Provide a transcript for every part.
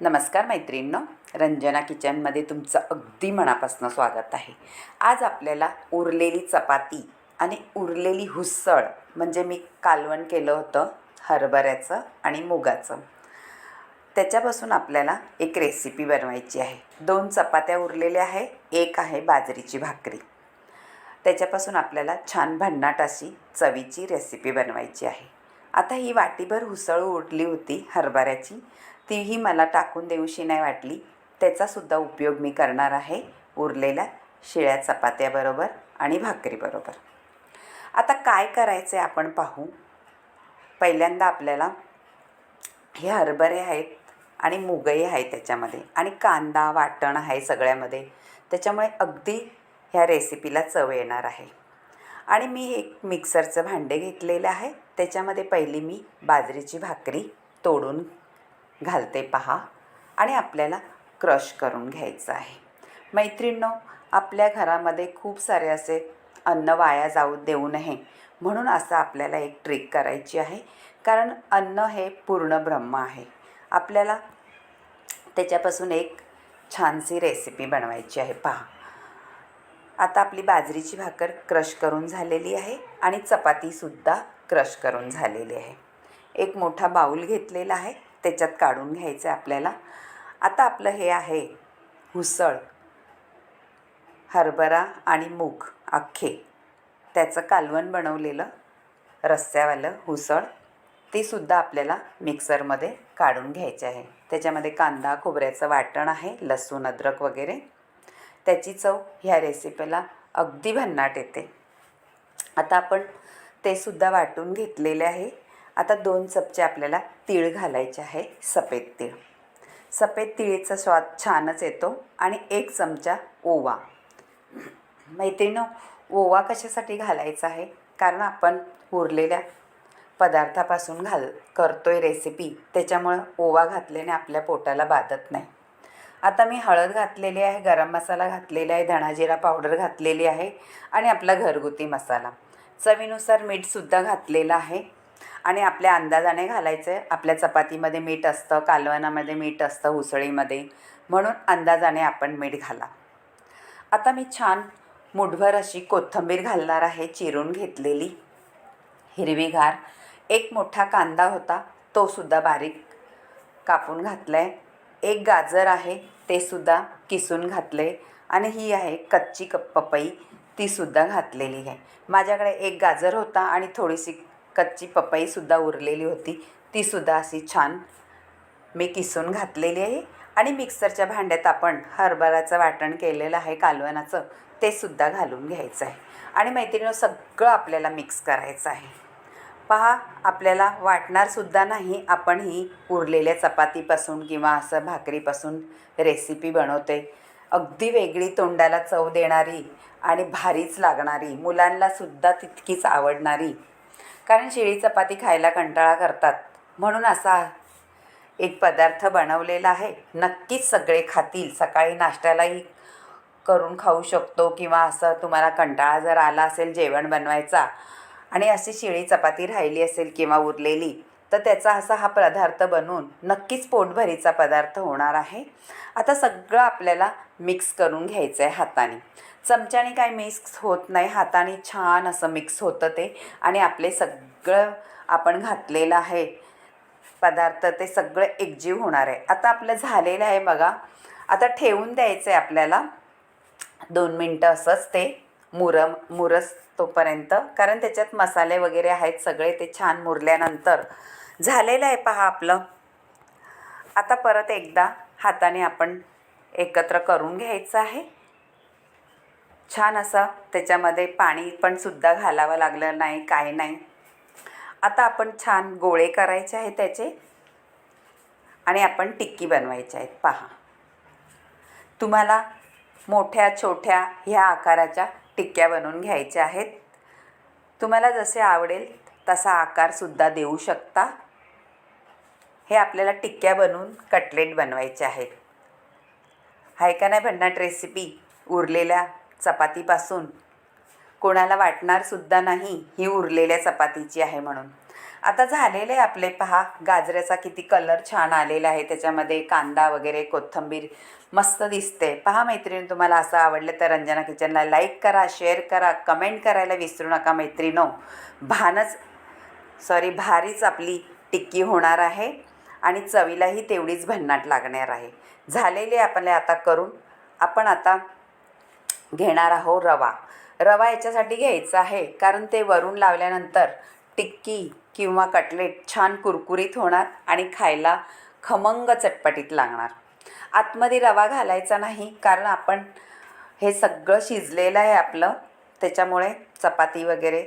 नमस्कार मैत्रिणींनो रंजना किचनमध्ये तुमचं अगदी मनापासून स्वागत आहे. आज आपल्याला उरलेली चपाती आणि उरलेली हुसळ म्हणजे मी कालवण केलं होतं हरभऱ्याचं आणि मुगाचं. त्याच्यापासून आपल्याला एक रेसिपी बनवायची आहे. दोन चपात्या उरलेल्या आहे एक आहे बाजरीची भाकरी. त्याच्यापासून आपल्याला छान भन्नाट अशी चवीची रेसिपी बनवायची आहे. आता ही वाटीभर हुसळ उरली होती हरभऱ्याची. तीही मला टाकून देऊशी नाही वाटली. त्याचासुद्धा उपयोग मी करणार आहे. उरलेल्या शिळ्या चपात्याबरोबर आणि भाकरीबरोबर. आता काय करायचं आहे आपण पाहू. पहिल्यांदा आपल्याला हे हरभरे आहेत आणि मुगही आहे त्याच्यामध्ये. आणि कांदा वाटण आहे सगळ्यामध्ये. त्याच्यामुळे अगदी ह्या रेसिपीला चव येणार आहे. आणि मी एक मिक्सरचं भांडे घेतलेलं आहे. त्याच्यामध्ये पहिली मी बाजरीची भाकरी तोडून घालते पहा आणि आपल्याला क्रश करून घ्यायचं आहे. मैत्रिणींनो आपल्या घरामध्ये खूप सारे असे अन्न वाया जाऊ देऊ नये म्हणून असं आपल्याला एक ट्रिक करायची आहे. कारण अन्न हे पूर्ण ब्रह्म आहे. आपल्याला त्याच्यापासून एक छानशी रेसिपी बनवायची आहे. पहा. आता आपली बाजरीची भाकर क्रश करून झालेली आहे आणि चपातीसुद्धा क्रश करून झालेली आहे. एक मोठा बाऊल घेतलेला आहे. त्याच्यात काढून घ्यायचं आहे आपल्याला. आता आपलं हे आहे हुसळ हरभरा आणि मूग अख्खे. त्याचं कालवण बनवलेलं रस्स्यावालं हुसळ ते सुद्धा आपल्याला मिक्सरमध्ये काढून घ्यायचे आहे. त्याच्यामध्ये कांदा खोबऱ्याचं वाटण आहे लसूण अद्रक वगैरे. त्याची चव ह्या रेसिपीला अगदी भन्नाट येते. आता आपण ते सुद्धा वाटून घेतलेले आहे. आता दोन चमचे आपल्याला तीळ घालायचे आहे सफेद तीळ. सफेद तिळीचा स्वाद छानच येतो आणि एक चमचा ओवा. मैत्रिणीनं ओवा कशासाठी घालायचा आहे? कारण आपण उरलेल्या पदार्थापासून घाल करतो आहे रेसिपी त्याच्यामुळं ओवा घातल्याने आपल्या पोटाला बाधत नाही. आता मी हळद घातलेली आहे गरम मसाला घातलेला आहे धणाजिरा पावडर घातलेली आहे आणि आपला घरगुती मसाला. चवीनुसार मीठसुद्धा घातलेलं आहे. आणि आपल्या अंदाजाने घालायचं. आहे आपल्या चपातीमध्ये मीठ असतं कालवणामध्ये मीठ असतं उसळीमध्ये. म्हणून अंदाजाने आपण मीठ घाला. आता मी छान मुठभर अशी कोथिंबीर घालणार आहे चिरून घेतलेली. हिरवीगार. एक मोठा कांदा होता तो सुद्धा बारीक कापून घातला आहे एक गाजर आहे ते सुद्धा किसून घातले. आणि ही आहे कच्ची कप पपई तीसुद्धा घातलेली आहे. माझ्याकडे एक गाजर होता आणि थोडीशी कच्ची पपईसुद्धा उरलेली होती. तीसुद्धा अशी छान मी किसून घातलेली आहे. आणि मिक्सरच्या भांड्यात आपण हरभऱ्याचं वाटण केलेलं आहे कालवनाचं ते सुद्धा घालून घ्यायचं आहे. आणि मैत्रिणीनं सगळं आपल्याला मिक्स करायचं आहे. पहा आपल्याला वाटणारसुद्धा नाही आपण ही उरलेल्या चपातीपासून किंवा असं भाकरीपासून रेसिपी बनवते. अगदी वेगळी तोंडाला चव देणारी आणि भारीच लागणारी मुलांनासुद्धा तितकीच आवडणारी कारण शिळी चपाती खायला कंटाळा करतात. म्हणून असा एक पदार्थ बनवलेला आहे. नक्कीच सगळे खातील. सकाळी नाश्त्यालाही करून खाऊ शकतो किंवा असं तुम्हाला कंटाळा जर आला असेल जेवण बनवायचा आणि अशी शिळी चपाती राहिली असेल किंवा उरलेली तर त्याचा असा हा पदार्थ बनवून नक्कीच पोटभरीचा पदार्थ होणार आहे. आता सगळं आपल्याला मिक्स करून घ्यायचं आहे हाताने. चमच्याने काय मिक्स होत नाही हाताने छान असं मिक्स होतं ते. आणि आपले सगळं आपण घातलेलं आहे पदार्थ ते सगळं एकजीव होणार आहे. आता आपलं झालेलं आहे बघा. आता ठेवून द्यायचं आहे आपल्याला. दोन मिनटं असंच ते. मुरम मुरस तोपर्यंत. कारण त्याच्यात मसाले वगैरे आहेत सगळे ते छान मुरल्यानंतर. झालेलं आहे पहा आपलं. आता परत एकदा हाताने आपण एकत्र करून घ्यायचं आहे. छान असं त्याच्यामध्ये पाणी पण सुद्धा घालावं लागलं नाही काय नाही. आता आपण छान गोळे करायचे आहे त्याचे. आणि आपण टिक्की बनवायच्या आहेत पहा. तुम्हाला मोठ्या छोट्या ह्या आकाराच्या टिक्क्या बनवून घ्यायच्या आहेत. तुम्हाला जसे आवडेल तसा आकारसुद्धा देऊ शकता. हे आपल्याला टिक्क्या बनवून कटलेट बनवायचे आहेत. आहे का नाही भन्नाट रेसिपी उरलेल्या चपातीपासून. कोणाला वाटणारसुद्धा नाही ही उरलेल्या चपातीची आहे म्हणून. आता झालेले आपले पहा गाजऱ्याचा किती कलर छान आलेला आहे त्याच्यामध्ये कांदा वगैरे कोथिंबीर मस्त दिसते. पहा मैत्रिणी तुम्हाला असं आवडलं तर रंजना किचनला लाईक करा शेअर करा कमेंट करायला विसरू नका मैत्रिणो. भानच सॉरी भारीच आपली टिक्की होणार आहे आणि चवीलाही तेवढीच भन्नाट लागणार आहे. झालेले आपले आता करून. आपण आता घेणार आहोत रवा. रवा याच्यासाठी घ्यायचा आहे कारण ते वरून लावल्यानंतर टिक्की किंवा कटलेट छान कुरकुरीत होणार आणि खायला खमंग चटपटीत लागणार. आतमध्ये रवा घालायचा नाही कारण आपण हे सगळं शिजलेलं आहे आपलं त्याच्यामुळे चपाती वगैरे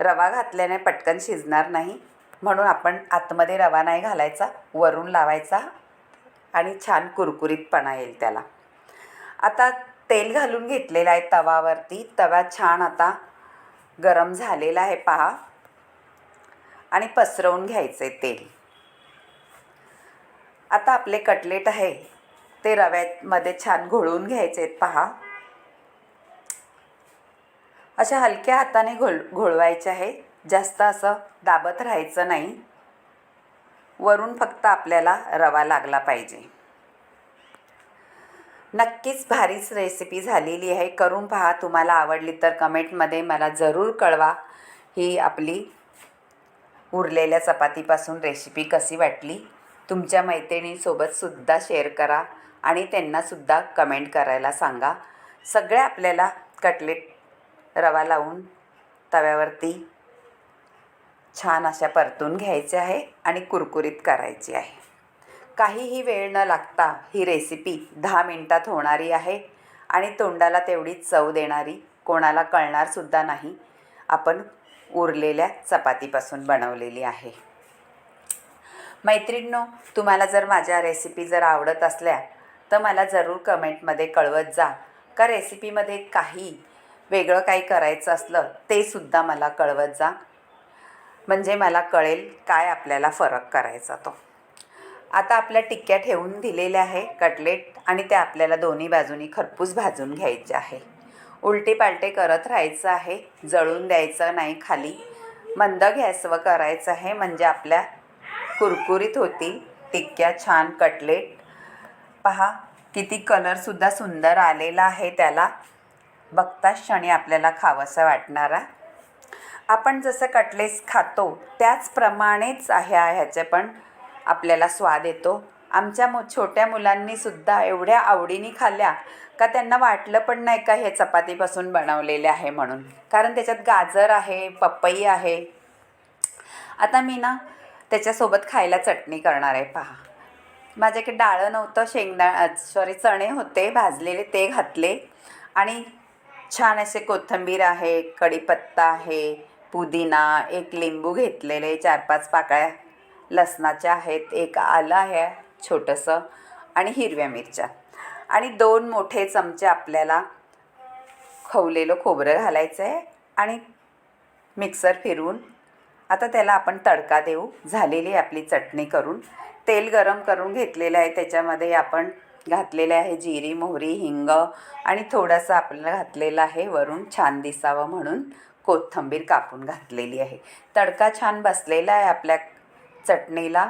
रवा घातल्याने पटकन शिजणार नाही. म्हणून आपण आतमध्ये रवा नाही घालायचा वरून लावायचा आणि छान कुरकुरीतपणा येईल त्याला. आता तेल घालून घेतलेलं आहे तवावरती तवा छान आता गरम झालेला आहे पहा. आणि पसरवून घ्यायचे तेल. आता आपले कटलेट आहे. ते रव्यामध्ये छान घोळून घ्यायचे आहेत पहा. अशा हलक्या हाताने घोळ घोळवायचे आहे. जास्त असं दाबत राहायचं नाही. वरून फक्त आपल्याला रवा लागला पाहिजे. नक्कीच भारीच रेसिपी झालेली आहे. करून पहा. तुम्हाला आवडली तर कमेंटमध्ये मला जरूर कळवा. ही आपली उरलेल्या चपातीपासून रेसिपी कशी वाटली? तुमच्या मैत्रिणीसोबतसुद्धा शेअर करा आणि त्यांनासुद्धा कमेंट करायला सांगा. सगळे आपल्याला कटलेट रवा लावून तव्यावरती छान अशा परतून घ्यायचे आहे आणि कुरकुरीत करायची आहे. काहीही वेळ न लागता ही रेसिपी दहा मिनटात होणारी आहे आणि तोंडाला तेवढीच चव देणारी कोणाला कळणारसुद्धा नाही. आपण उरलेल्या चपातीपासून बनवलेली आहे. मैत्रिणींनो तुम्हाला जर माझ्या रेसिपी जर आवडत असल्या तर मला जरूर कमेंटमध्ये कळवत जा. का रेसिपीमध्ये काही वेगळं काही करायचं असलं ते सुद्धा मला कळवत जा. म्हणजे मला कळेल काय आपल्याला फरक करायचा तो. आता आपल्या टिक्क्या ठेवून दिलेल्या आहे कटलेट आणि त्या आपल्याला दोन्ही बाजूनी खरपूस भाजून घ्यायचे आहे. उलटे पालटे करत राहायचं आहे जळून द्यायचं नाही खाली. मंद गॅसवर करायचं आहे म्हणजे आपल्या कुरकुरीत होतील टिक्क्या छान कटलेट. पहा किती कलरसुद्धा सुंदर आलेला आहे त्याला. बघता क्षणी आपल्याला खावंसं वाटणारा आपण जसं कटलेस खातो त्याचप्रमाणेच आहे ह्याचे पण आपल्याला स्वाद येतो. आमच्या मु छोट्या मुलांनीसुद्धा एवढ्या आवडीने खाल्ल्या का त्यांना वाटलं पण नाही का हे चपातीपासून बनवलेले आहे म्हणून? कारण त्याच्यात गाजर आहे पपई आहे. आता मी ना त्याच्यासोबत खायला चटणी करणार आहे पहा. माझ्याकडे डाळं नव्हतं शेंगदा सॉरी चणे होते भाजलेले ते घातले. आणि छान असे कोथिंबीर आहे कढीपत्ता आहे पुदिना एक लिंबू घेतलेले चार पाच पाकळ्या लसणाच्या आहेत एक आलं आहे छोटंसं आणि हिरव्या मिरच्या. आणि दोन मोठे चमचे आपल्याला खवलेलं खोबरं घालायचं आहे आणि मिक्सर फिरून आता त्याला आपण तडका देऊ. झालेली आपली चटणी करून. तेल गरम करून घेतलेलं आहे. त्याच्यामध्ये आपण घातलेले आहे जिरी मोहरी हिंग आणि थोडंसं आपल्याला घातलेलं आहे वरून छान दिसावं म्हणून कोथिंबीर कापून घातलेली आहे. तडका छान बसलेला आहे आपल्या चटणीला.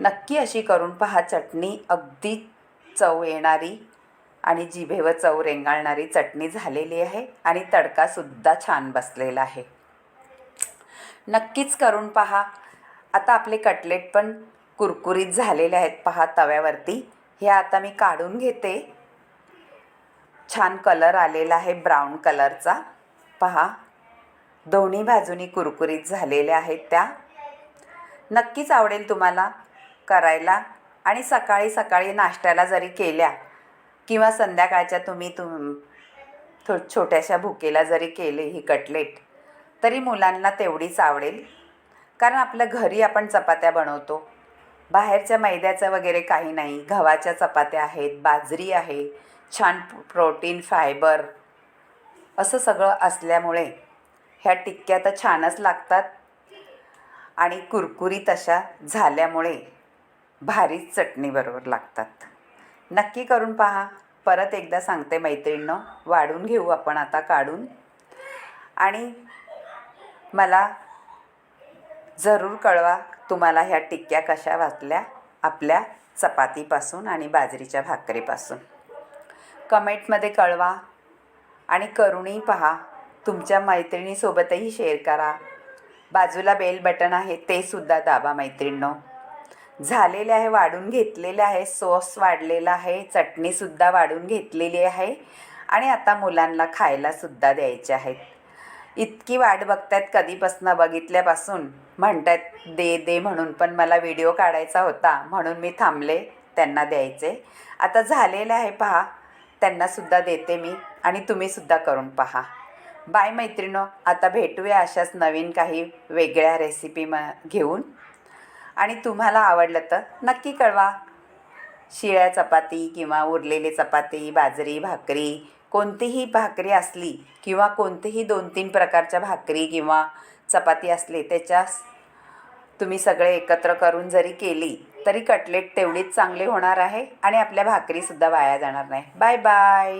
नक्की अशी करून पहा. चटणी अगदी चव येणारी आणि जिभेवर चव रेंगाळणारी चटणी झालेली आहे आणि तडकासुद्धा छान बसलेला आहे. नक्कीच करून पहा. आता आपले कटलेट पण कुरकुरीत झालेले आहेत पहा तव्यावरती. हे आता मी काढून घेते. छान कलर आलेला आहे ब्राऊन कलरचा. पहा. दोन्ही बाजूनी कुरकुरीत झालेल्या आहेत त्या. नक्कीच आवडेल तुम्हाला करायला. आणि सकाळी सकाळी नाश्त्याला जरी केल्या किंवा संध्याकाळच्या तुम्ही तुम थो छोट्याशा भुकेला जरी केले ही कटलेट तरी मुलांना तेवढीच आवडेल. कारण आपल्या घरी आपण चपात्या बनवतो. बाहेरच्या मैद्याचं वगैरे काही नाही. गव्हाच्या चपात्या आहेत बाजरी आहे छान प्रोटीन फायबर असं सगळं असल्यामुळे ह्या टिक्क्या तर छानच लागतात. आणि कुरकुरीत अशा झाल्यामुळे भारीच चटणीबरोबर लागतात. नक्की करून पहा. परत एकदा सांगते मैत्रिणीनं वाढून घेऊ आपण आता काढून. आणि मला जरूर कळवा तुम्हाला ह्या टिक्क्या कशा वाचल्या आपल्या चपातीपासून आणि बाजरीच्या भाकरीपासून. कमेंटमध्ये कळवा आणि करूनही पहा. तुमच्या मैत्रिणीसोबतही शेअर करा. बाजूला बेल बटन आहे ते सुद्धा दाबा मैत्रिणींनो. झालेले आहे वाढून घेतलेले आहे सॉस वाढलेला आहे चटणीसुद्धा वाढून घेतलेली आहे आणि आता मुलांना खायलासुद्धा द्यायचे आहेत. इतकी वाट बघतायत कधीपासून बघितल्यापासून. म्हणतात दे दे म्हणून पण मला व्हिडिओ काढायचा होता म्हणून मी थांबले त्यांना द्यायचे. आता झालेलं आहे पहा. त्यांनासुद्धा देते मी आणि तुम्हीसुद्धा करून पहा. बाय मैत्रिणो आता भेटूया अशाच नवीन काही वेगळ्या रेसिपी म घेऊन. आणि तुम्हाला आवडलं तर नक्की कळवा. शिळ्या चपाती किंवा उरलेली चपाती बाजरी भाकरी कोणतीही भाकरी असली किंवा कोणतीही दोन तीन प्रकारच्या भाकरी किंवा चपाती असली त्याच्या तुम्ही सगळे एकत्र करून जरी केली तरी कटलेट तेवढीच चांगली होणार आहे आणि आपल्या भाकरीसुद्धा वाया जाणार नाही. Bye bye.